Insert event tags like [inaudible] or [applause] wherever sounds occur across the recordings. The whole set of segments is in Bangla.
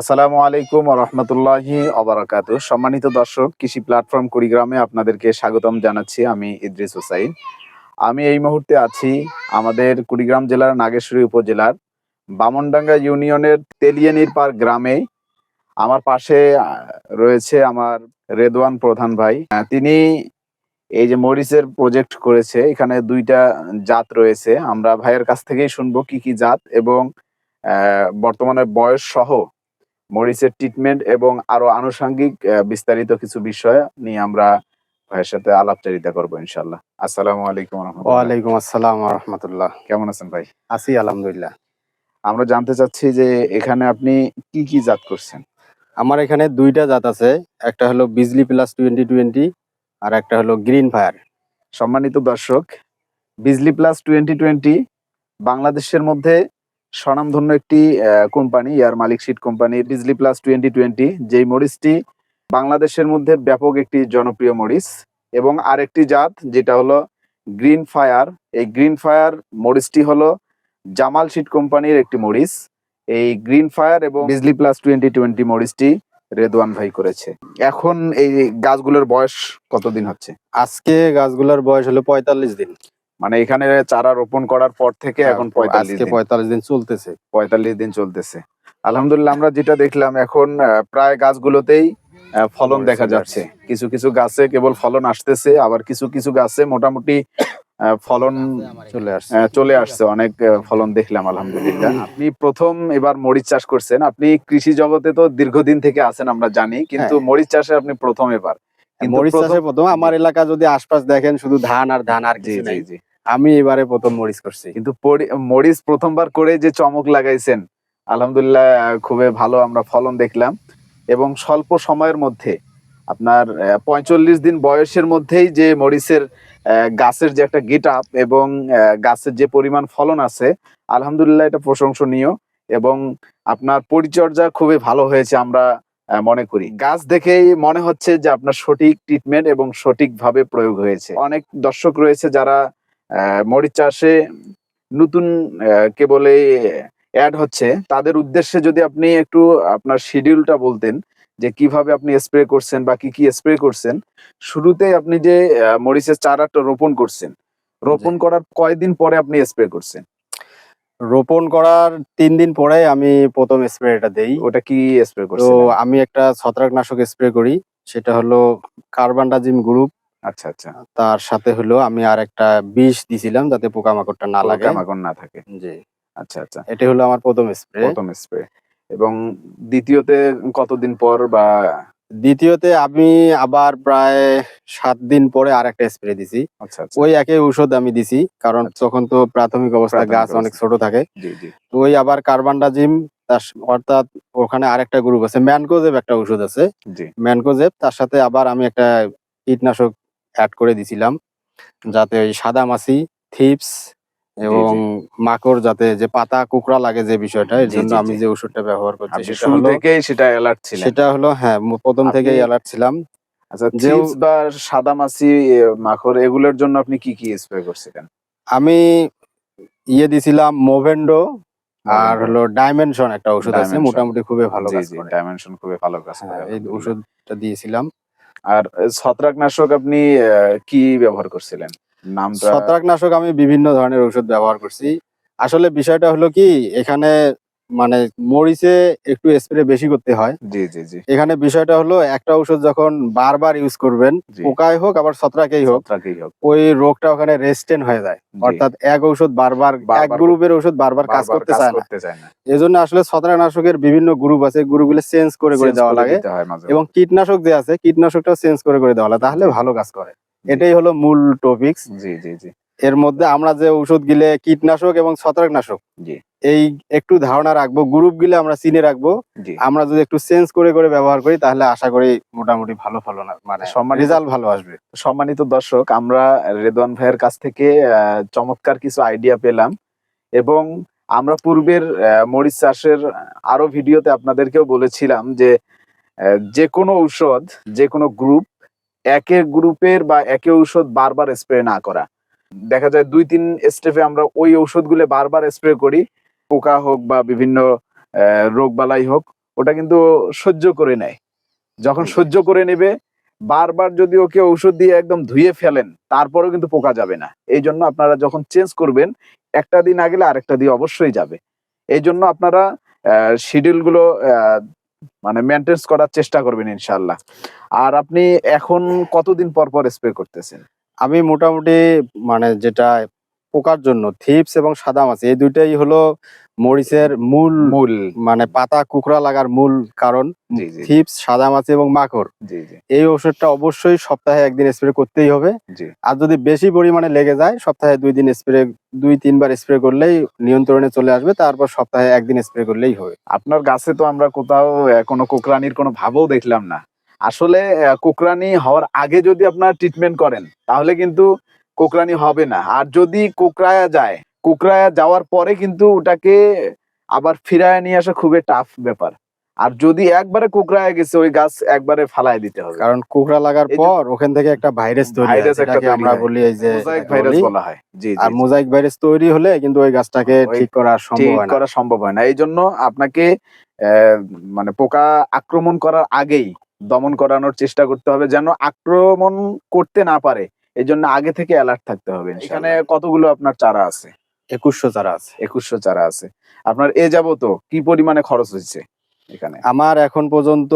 আসসালামু আলাইকুম রহমতুল্লাহি অবরাকাত সম্মানিত দর্শক, কৃষি প্ল্যাটফর্ম কুড়িগ্রামে আপনাদেরকে স্বাগতম জানাচ্ছি আমি ইদ্রিস হুসাইন। আমি এই মুহূর্তে আছি আমাদের কুড়িগ্রাম জেলার নাগেশ্বরী উপজেলার বামনডাঙ্গা ইউনিয়নের তেলিয়ানির পার গ্রামে। আমার পাশে রয়েছে আমার রেদওয়ান প্রধান ভাই। তিনি এই যে মরিচের প্রজেক্ট করেছে, এখানে দুইটা জাত রয়েছে। আমরা ভাইয়ের কাছ থেকেই শুনব কি কি জাত এবং বর্তমানে বয়স সহ মরিচের ট্রিটমেন্ট এবং আরও আনুষঙ্গিক বিস্তারিত কিছু বিষয় নিয়ে আমরা ভাইয়ের সাথে আলাপচারিতা করব ইনশাল্লাহ আসসালামু আলাইকুম ওয়ালাইকুম আসসালাম রহমতুল্লাহ। কেমন আছেন ভাই? আছি আলহামদুলিল্লাহ। আমরা জানতে চাচ্ছি যে এখানে আপনি কি কি জাত করছেন? আমার এখানে দুইটা জাত আছে একটা হলো বিজলি প্লাস টোয়েন্টি টোয়েন্টি আর একটা হলো গ্রিন ফায়ার সম্মানিত দর্শক বিজলি প্লাস টোয়েন্টি টোয়েন্টি বাংলাদেশের মধ্যে স্বনামধন্য একটি কোম্পানি ইয়ার Malik seed company Bijli plus twenty twenty যেই মরিচটি বাংলাদেশের মধ্যে ব্যাপক একটি জনপ্রিয় মরিচ এবং আরেকটি জাত যেটা হলো গ্রিন ফায়ার এই গ্রিন ফায়ার মরিচটি হলো জামাল শিট কোম্পানির একটি মরিচ। এই গ্রিন ফায়ার এবং বিজলি প্লাস টোয়েন্টি টোয়েন্টি মরিচটি রেদওয়ান ভাই করেছে। এখন এই গাছগুলোর বয়স কতদিন হচ্ছে? আজকে গাছগুলোর বয়স হলো পঁয়তাল্লিশ দিন। মানে এখানে চারা রোপণ করার পর থেকে এখন পঁয়তাল্লিশ পঁয়তাল্লিশ দিন চলতেছে। পঁয়তাল্লিশ দিন চলতেছে। আলহামদুলিল্লাহ আমরা যেটা দেখলাম এখন প্রায় গাছগুলোতেই ফলন দেখা যাচ্ছে। কিছু কিছু গাছে কেবল ফলন আসতেছে আবার কিছু কিছু গাছে মোটামুটি আহ, ফলন চলে আসছে। চলে আসছে। অনেক ফলন দেখলাম আলহামদুলিল্লাহ। আপনি প্রথম এবার মরিচ চাষ করছেন। আপনি কৃষি জগতে তো দীর্ঘদিন থেকে আছেন আমরা জানি। কিন্তু হ্যাঁ। মরিচ চাষে আপনি প্রথম এবার। মরিচ চাষে প্রথম আমার এলাকা যদি আশপাশ দেখেন শুধু ধান আর ধান আর কিছু নেই। আমি এবারে প্রথম মরিচ করছি। কিন্তু মরিচ প্রথমবার করে যে চমক লাগাইছেন আলহামদুলিল্লাহ খুবই ভালো আমরা ফলন দেখলাম। এবং স্বল্প সময়ের মধ্যে আপনার পঁয়তাল্লিশ দিন বয়সের মধ্যেই যে মরিচের গাছের যে একটা গেট আপ এবং গাছের যে পরিমাণ ফলন আছে আলহামদুলিল্লাহ এটা প্রশংসনীয়। এবং আপনার পরিচর্যা খুবই ভালো হয়েছে আমরা মনে করি। গাছ দেখেই মনে হচ্ছে যে আপনার সঠিক ট্রিটমেন্ট এবং সঠিকভাবে প্রয়োগ হয়েছে। অনেক দর্শক রয়েছে যারা মরিচ চাষে নতুন আহ, কে বলে অ্যাড হচ্ছে। তাদের উদ্দেশ্যে যদি আপনি একটু আপনার শিডিউলটা বলতেন যে কীভাবে আপনি স্প্রে করছেন বা কি কি স্প্রে করছেন। শুরুতে আপনি যে মরিচের চারাটা রোপণ করছেন রোপণ করার কয়দিন পরে আপনি স্প্রে করছেন? রোপণ করার তিন দিন পরে আমি প্রথম স্প্রেটা দেই। ওটা কি স্প্রে করি তো আমি একটা ছত্রাকনাশক স্প্রে করি সেটা হলো কার্বানডাজিম গ্রুপ। আচ্ছা আচ্ছা। তার সাথে হলো আমি আর একটা বিষ দিছিলাম যাতে পোকামাকড়টা না লাগে। পোকামাকড় না থাকে। জি। আচ্ছা আচ্ছা। এটা হলো আমার প্রথম স্প্রে। প্রথম স্প্রে। এবং দ্বিতীয়তে কতদিন পর বা দ্বিতীয়তে আমি আবার প্রায় সাত দিন পরে আর একটা স্প্রে দিছি। আচ্ছা আচ্ছা। ওই একই ঔষধ আমি দিছি কারণ আচ্ছা। তখন তো প্রাথমিক প্রাথমিক গাছ অনেক ছোট থাকে। তো ওই আবার কার্বানডাজিম অর্থাৎ ওখানে আরেকটা গ্রুপ আছে ম্যানকোজেব একটা ওষুধ আছে। জি। ম্যানকোজেব তার সাথে আবার আমি একটা কীটনাশক অ্যাড করে দিছিলাম। যাতে ওই সাদা মাছি থিপস এবং মাকড় যাতে যে পাতা কুকড়া লাগে যে বিষয়টা এর জন্য আমি যে ওষুধটা ব্যবহার করছি সেটা হলো থেকেই সেটা অ্যালার্ট ছিলেন। সেটা হলো হ্যাঁ প্রথম থেকেই অ্যালার্ট ছিলাম। আচ্ছা বা সাদা মাছি মাকড় এগুলোর জন্য আপনি কি কি স্প্রে করছিলেন? আমি ইয়ে দিছিলাম মোভেন্ডো আর। হলো ডাইমেনশন একটা ওষুধ আছে মোটামুটি খুবই ভালো কাজ করে। ডাইমেনশন খুবই ভালো কাজ করে হ্যাঁ, এই ওষুধটা দিয়েছিলাম। আর ছত্রাকনাশক আপনি কি ব্যবহার করছিলেন? নামটা ছত্রাকনাশক আমি বিভিন্ন ধরনের ওষুধ ব্যবহার করছি। আসলে বিষয়টা হলো কি এখানে মানে মরিচে একটু স্প্রে বেশি করতে হয়। জি জি জি। এখানে বিষয়টা হলো একটা ওষুধ যখন বারবার ইউজ করবেন। পোকায় হোক আবার ছত্রাকেই হোক হোক। ওই রোগটা ওখানে রেস্টেন হয়ে যায়। অর্থাৎ এক ঔষধ বারবার এক গ্রুপের ওষুধ বারবার কাজ করতে চায় না। এজন্য আসলে ছত্রাকনাশকের বিভিন্ন গ্রুপ আছে গ্রুপগুলো চেঞ্জ করে করে দেওয়া লাগে। এবং কীটনাশক যে আছে কীটনাশকটাও চেঞ্জ করে করে দেওয়া লাগে তাহলে ভালো কাজ করে। এটাই হলো মূল টপিকস মাঝে। জি জি জি। এর মধ্যে আমরা যে ওষুধ গিলে কীটনাশক এবং ছত্রাকনাশক জি। এই একটু ধারণা রাখব গ্রুপ গিলে আমরা চিনে রাখব। আমরা যদি একটু চেঞ্জ করে করে ব্যবহার করি তাহলে আশা করি মোটামুটি ভালো ফলন মানে সম্মান রেজাল্ট ভালো আসবে। সম্মানিত দর্শক আমরা রেদওয়ান ভাইয়ের কাছ থেকে আহ, চমৎকার কিছু আইডিয়া পেলাম এবং আমরা পূর্বের মরিচ চাষের আরও ভিডিওতে আপনাদেরকেও বলেছিলাম যে যে কোনো ঔষধ যে কোনো গ্রুপ একে গ্রুপের বা একে ঔষধ বারবার স্প্রে না করা। দেখা যায় দুই তিন স্টেপে আমরা ওই ঔষধগুলো বারবার স্প্রে করি। পোকা হোক বা বিভিন্ন রোগ বালাই হোক ওটা কিন্তু সহ্য করে নেয়। যখন সহ্য করে নেবে বারবার যদি ওকে ঔষধ দিয়ে একদম ধুয়ে ফেলেন তারপরেও কিন্তু পোকা যাবে না। এই জন্য আপনারা যখন চেঞ্জ করবেন একটা দিন আগে আরেকটা দিয়ে অবশ্যই যাবে। এই জন্য আপনারা শিডিউলগুলো আহ, মানে মেনটেন্স করার চেষ্টা করবেন ইনশাল্লাহ আর আপনি এখন কতদিন পর পর স্প্রে করতেছেন? আমি মোটামুটি মানে যেটা পোকার জন্য থিপস এবং সাদা মাছি এই দুইটাই হলো মরিচের মূল মূল। মানে পাতা কুকড়া লাগার মূল কারণ থিপস সাদা মাছি এবং মাকড়। এই ওষুধটা অবশ্যই সপ্তাহে একদিন স্প্রে করতেই হবে। আর যদি বেশি পরিমাণে লেগে যায় সপ্তাহে দুই দিন স্প্রে দুই তিনবার স্প্রে করলেই নিয়ন্ত্রণে চলে আসবে তারপর সপ্তাহে একদিন স্প্রে করলেই হবে। আপনার গাছে তো আমরা কোথাও কোনো কোকরানির কোনো ভাবও দেখলাম না। আসলে কোকরানি হওয়ার আগে যদি আপনার ট্রিটমেন্ট করেন তাহলে কিন্তু কোকরানি হবে না। আর যদি কোকরায়া যায় কোকরায়া যাওয়ার পরে কিন্তু ওটাকে আবার ফিরায় নিয়ে আসা খুবই টাফ ব্যাপার। আর যদি একবারে কোকরায়া গেছে ওই গাছ একবারে ফালায় দিতে হবে। কারণ কুকড়া লাগার পর ওখান থেকে একটা ভাইরাস তৈরি হয় আমরা বলি এই যে মোজাইক ভাইরাস বলা হয়। জি আর মোজাইক ভাইরাস তৈরি হলে কিন্তু ওই গাছটাকে ঠিক করা সম্ভব ঠিক হয় না। করা সম্ভব হয় না। এই জন্য আপনাকে আহ, মানে পোকা আক্রমণ করার আগেই দমন করানোর চেষ্টা করতে হবে যেন আক্রমণ করতে না পারে। এই জন্য আগে থেকে অ্যালার্ট থাকতে হবে এখানে কতগুলো আপনার চারা আছে? একুশশো চারা আছে। একুশশো চারা আছে। আপনার এ যাব তো কি পরিমাণে খরচ হয়েছে এখানে? আমার এখন পর্যন্ত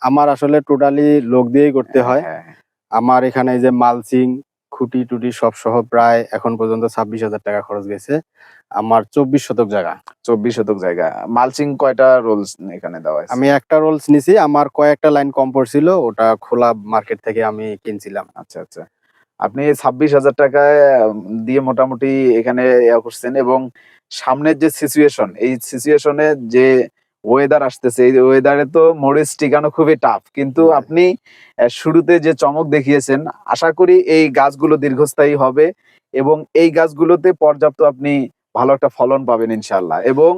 আমার আসলে টোটালি লোক দিয়েই করতে হয় হ্যাঁ, হ্যাঁ। আমার এখানে যে মালচিং খুঁটি টুটি সব সহ প্রায় এখন পর্যন্ত ছাব্বিশ হাজার টাকা খরচ গেছে। আমার চব্বিশ শতক জায়গা। চব্বিশ শতক জায়গা। মালচিং কয়টা রোলস এখানে দেওয়া আমি একটা রোলস নিছি। আমার কয়েকটা লাইন কম পড়ছিল ওটা খোলা মার্কেট থেকে আমি কিনছিলাম। আচ্ছা আচ্ছা। আপনি ছাব্বিশ হাজার টাকায় দিয়ে মোটামুটি এখানে ইয়া করছেন এবং সামনের যে সিচুয়েশন এই সিচুয়েশনে যে ওয়েদার আসতেছে এই ওয়েদারে তো মরিচ টিকানো খুবই টাফ কিন্তু আপনি শুরুতে যে চমক দেখিয়েছেন আশা করি এই গাছগুলো দীর্ঘস্থায়ী হবে এবং এই গাছগুলোতে পর্যাপ্ত আপনি ভালো একটা ফলন পাবেন ইনশাল্লাহ এবং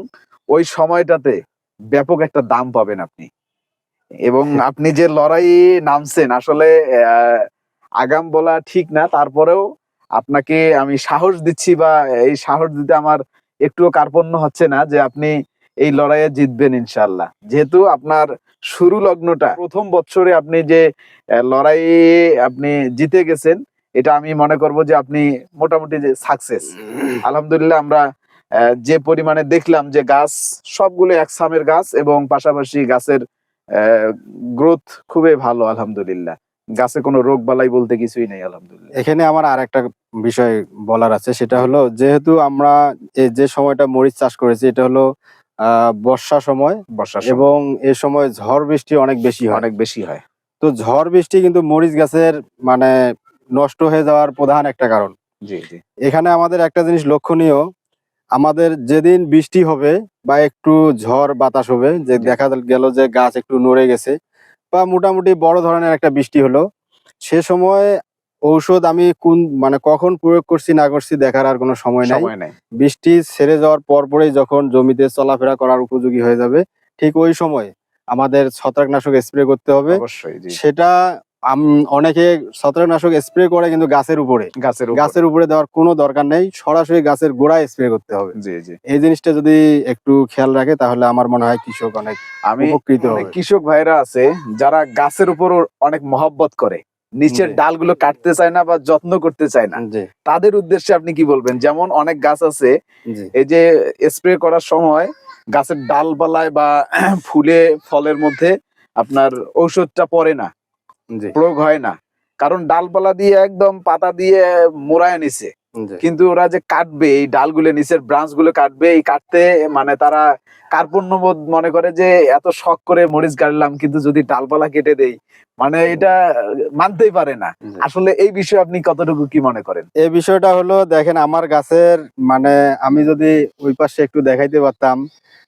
ওই সময়টাতে ব্যাপক একটা দাম পাবেন আপনি এবং [laughs] আপনি যে লড়াই নামছেন আসলে আহ, আগাম বলা ঠিক না, তারপরেও আপনাকে আমি সাহস দিচ্ছি বা এই সাহস দিতে আমার একটুও কার্পণ্য হচ্ছে না যে আপনি এই লড়াইয়ে জিতবেন ইনশাল্লাহ যেহেতু আপনার শুরু লগ্নটা, প্রথম বছরে আপনি যে লড়াইয়ে আপনি জিতে গেছেন, এটা আমি মনে করব যে আপনি মোটামুটি যে সাকসেস আলহামদুলিল্লাহ আমরা যে পরিমাণে দেখলাম যে গাছ, সবগুলো এক সামের গাছ এবং পাশাপাশি গাছের গ্রোথ খুবই ভালো, আলহামদুলিল্লাহ। গাছে কোনো রোগ বালাই বলতে কিছুই নেই আলহামদুলিল্লাহ। এখানে আমার আর একটা বিষয় বলার আছে সেটা হলো যেহেতু আমরা এই যে সময়টা মরিচ চাষ করেছি এটা হলো বর্ষা সময় বর্ষা এবং এ সময় ঝড় বৃষ্টি অনেক বেশি হয়। অনেক বেশি হয়। তো ঝড় বৃষ্টি কিন্তু মরিচ গাছের মানে নষ্ট হয়ে যাওয়ার প্রধান একটা কারণ। জি জি। এখানে আমাদের একটা জিনিস লক্ষণীয় আমাদের যেদিন বৃষ্টি হবে বা একটু ঝড় বাতাস হবে যে দেখা গেল যে গাছ একটু নড়ে গেছে বা মোটামুটি বড় ধরনের একটা বৃষ্টি হলো। সে সময় ঔষধ আমি কোন মানে কখন প্রয়োগ করছি না করছি দেখার আর কোনো সময় নাই। বৃষ্টি ছেড়ে যাওয়ার পর পরেই যখন জমিতে চলাফেরা করার উপযোগী হয়ে যাবে ঠিক ওই সময় আমাদের ছত্রাকনাশক স্প্রে করতে হবে। সেটা অনেকে ছত্রাকনাশক স্প্রে করে কিন্তু গাছের উপরে। গাছের গাছের উপরে দেওয়ার কোনো দরকার নেই সরাসরি গাছের গোড়ায় স্প্রে করতে হবে। জি জি। এই জিনিসটা যদি একটু খেয়াল রাখে তাহলে আমার মনে হয় কৃষক অনেক আমি উপকৃত কৃষক ভাইরা আছে যারা গাছের উপর অনেক মহব্বত করে। নিচের। ডালগুলো কাটতে চায় না বা যত্ন করতে চায় না। তাদের উদ্দেশ্যে আপনি কি বলবেন? যেমন অনেক গাছ আছে এই যে স্প্রে করার সময় গাছের ডালপালায় বা [clears throat] ফুলে ফলের মধ্যে আপনার ঔষধটা পড়ে না। প্রয়োগ হয় না। কারণ ডালপালা দিয়ে একদম পাতা দিয়ে মোড়ায় নিছে। কিন্তু ওরা যে কাটবে এই ডালগুলো নিচের ব্রাঞ্চগুলো কাটবে এই কাটতে মানে তারা কার্পণ্যবোধ মনে করে যে এত শখ করে মরিচ গাড়লাম কিন্তু যদি ডালপালা কেটে দেই মানে এটা মানতেই পারে না। আসলে এই বিষয়ে আপনি কতটুকু কি মনে করেন? এই বিষয়টা হলো দেখেন আমার গাছের মানে আমি যদি ওই পাশে একটু দেখাইতে পারতাম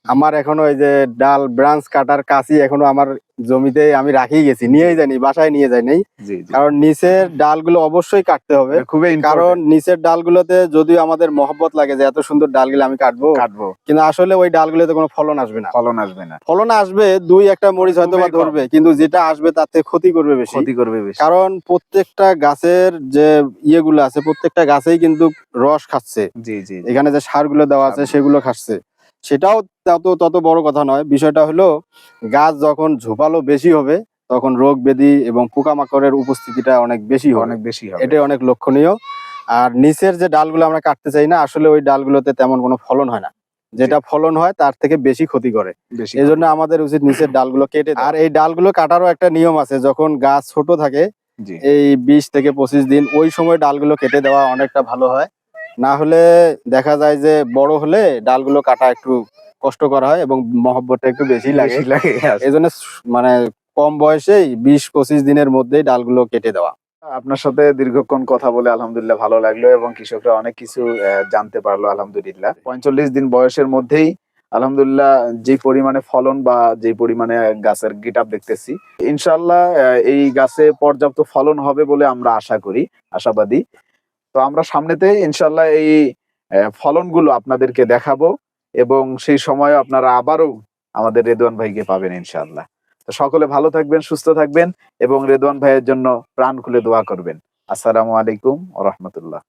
আমার এখনও ওই যে ডাল ব্রাঞ্চ কাটার কাছি এখনও আমার জমিতে আমি রাখিয়ে গেছি নিয়েই যাইনি বাসায় নিয়ে যাইনি। জি জি। কারণ নিচের ডালগুলো অবশ্যই কাটতে হবে। খুবই কারণ। নিচের ডালগুলোতে যদিও আমাদের মহব্বত লাগে যে এত সুন্দর ডালগুলো আমি কাটবো কাটবো। কিন্তু আসলে ওই ডালগুলোতে কোনো ফলন আসবে না। ফলন আসবে না। ফলন আসবে দুই একটা মরিচ হয়তো বা ধরবে কিন্তু যেটা আসবে তার থেকে ক্ষতি করবে বেশি। ক্ষতি করবে বেশি। কারণ প্রত্যেকটা গাছের যে ইয়েগুলো আছে প্রত্যেকটা গাছেই কিন্তু রস খাচ্ছে। জি জি। এখানে যে সারগুলো দেওয়া আছে সেগুলো খাচ্ছে। সেটাও তত তত বড় কথা নয়। বিষয়টা হলো গাছ যখন ঝোপালো বেশি হবে তখন রোগ ব্যাধি এবং পোকামাকড়ের উপস্থিতিটা অনেক বেশি অনেক বেশি হবে। এটাই অনেক লক্ষণীয়। আর নিচের যে ডালগুলো আমরা কাটতে চাই না আসলে ওই ডালগুলোতে তেমন কোনো ফলন হয় না। যেটা ফলন হয় তার থেকে বেশি ক্ষতি করে। এই জন্য আমাদের উচিত নিচের ডালগুলো কেটে আর এই ডালগুলো কাটারও একটা নিয়ম আছে যখন গাছ ছোট থাকে এই বিশ থেকে পঁচিশ দিন ওই সময় ডালগুলো কেটে দেওয়া অনেকটা ভালো হয়। না হলে দেখা যায় যে বড় হলে ডালগুলো কাটা একটু কষ্ট করা হয় এবং মহব্বতটা একটু বেশি লাগে। বেশি লাগে এই জন্য মানে কম বয়সেই বিশ পঁচিশ দিনের মধ্যেই ডালগুলো কেটে দেওয়া। আপনার সাথে দীর্ঘক্ষণ কথা বলে আলহামদুলিল্লাহ ভালো লাগল এবং কৃষকরা অনেক কিছু জানতে পারল আলহামদুলিল্লাহ। পঁয়তাল্লিশ দিন বয়সের মধ্যেই আলহামদুলিল্লাহ যে পরিমাণে ফলন বা যে পরিমাণে গাছের গিট দেখতেছি ইনশাল্লাহ এই গাছে পর্যাপ্ত ফলন হবে বলে আমরা আশা করি, আশাবাদী। তো আমরা সামনেতে ইনশাল্লাহ এই ফলনগুলো আপনাদেরকে দেখাবো এবং সেই সময় আপনারা আবারও আমাদের রেদওয়ান ভাইকে পাবেন ইনশাল্লাহ সকলে ভালো থাকবেন, সুস্থ থাকবেন এবং রেদওয়ান ভাইয়ের জন্য প্রাণ খুলে দোয়া করবেন। আসসালামু আলাইকুম রহমতুল্লাহ।